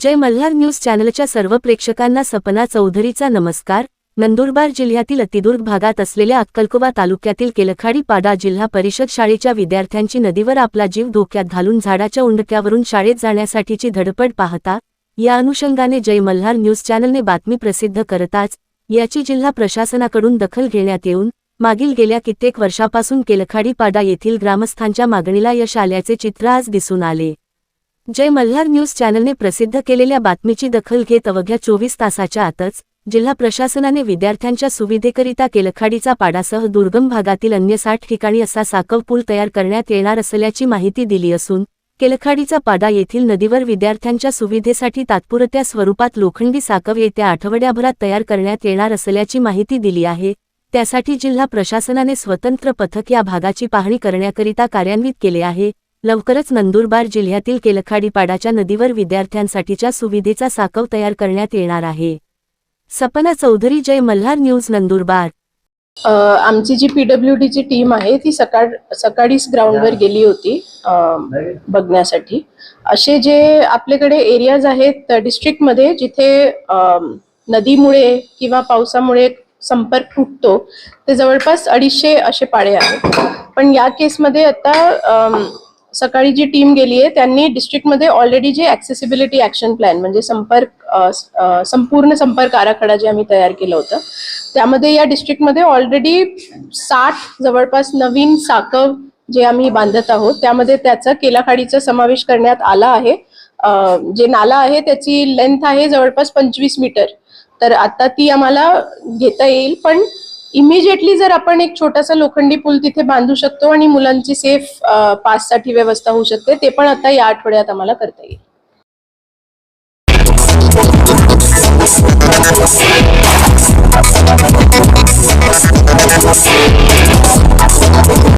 जय Malhar news चॅनलच्या सर्व प्रेक्षकांना सपना चौधरीचा नमस्कार. नंदुरबार जिल्ह्यातील अतिदुर्ग भागात असलेल्या अक्कलकोवा तालुक्यातील केलखाडी पाडा जिल्हा परिषद शाळेच्या विद्यार्थ्यांची नदीवर आपला जीव धोक्यात घालून झाडाच्या उंडक्यावरून शाळेत जाण्यासाठीची धडपड पाहता या अनुषंगाने जय मल्हार न्यूज चॅनलने बातमी प्रसिद्ध करताच याची जिल्हा प्रशासनाकडून दखल घेण्यात येऊन मागील गेल्या कित्येक वर्षापासून केलखाडी पाडा येथील ग्रामस्थांच्या मागणीला यश आल्याचे चित्र आज दिसून आले. जय मल्हार न्यूज चॅनलने प्रसिद्ध केलेल्या बातमीची दखल घेत अवघ्या चोवीस तासाच्या आतच जिल्हा प्रशासनाने विद्यार्थ्यांच्या सुविधेकरिता केलखाडीचा पाडासह दुर्गम भागातील अन्य साठ ठिकाणी असा साकव पूल तयार करण्यात येणार असल्याची माहिती दिली असून केलखाडीचा पाडा येथील नदीवर विद्यार्थ्यांच्या सुविधेसाठी तात्पुरत्या स्वरूपात लोखंडी साकव येत्या आठवड्याभरात तयार करण्यात येणार असल्याची माहिती दिली आहे. त्यासाठी जिल्हा प्रशासनाने स्वतंत्र पथक या भागाची पाहणी करण्याकरिता कार्यान्वित केले आहे. लवकरच नंदुरबार जिल्ह्यातील केलखाडीपाडाच्या नदीवर विद्यार्थ्यांसाठीच्या सुविधेचा साकव तयार करण्यात येणार आहे. सपना चौधरी जय मल्हार न्यूज नंदुरबार. आमची जी पीडब्ल्यू डीची टीम आहे ती सकाळ सकाळीच ग्राउंडवर गेली होती बघण्यासाठी. असे जे आपल्याकडे एरियाज आहेत डिस्ट्रिक्टमध्ये जिथे नदीमुळे किंवा पावसामुळे संपर्क तुटतो ते जवळपास अडीचशे असे पाडे आहेत. पण या केसमध्ये आता सकाळी जी टीम गेली आहे त्यांनी डिस्ट्रिक्टमध्ये ऑलरेडी जे ऍक्सेसिबिलिटी ऍक्शन प्लॅन म्हणजे संपर्क संपूर्ण संपर्क आराखडा जे आम्ही तयार केलं होतं त्यामध्ये या डिस्ट्रिक्टमध्ये ऑलरेडी साठ जवळपास नवीन साकव जे आम्ही बांधत आहोत त्यामध्ये त्याचा केलाखाडीचा समावेश करण्यात आला आहे. जे नाला आहे त्याची लेंथ आहे जवळपास पंचवीस मीटर तर आता ती आम्हाला घेता येईल पण इमिजिएटली जर आपण एक छोटासा लोखंडी पूल तिथे बांधू शकतो आणि मुलांची सेफ पाससाठी व्यवस्था होऊ शकते ते पण आता या आठवड्यात आम्हाला करता येईल.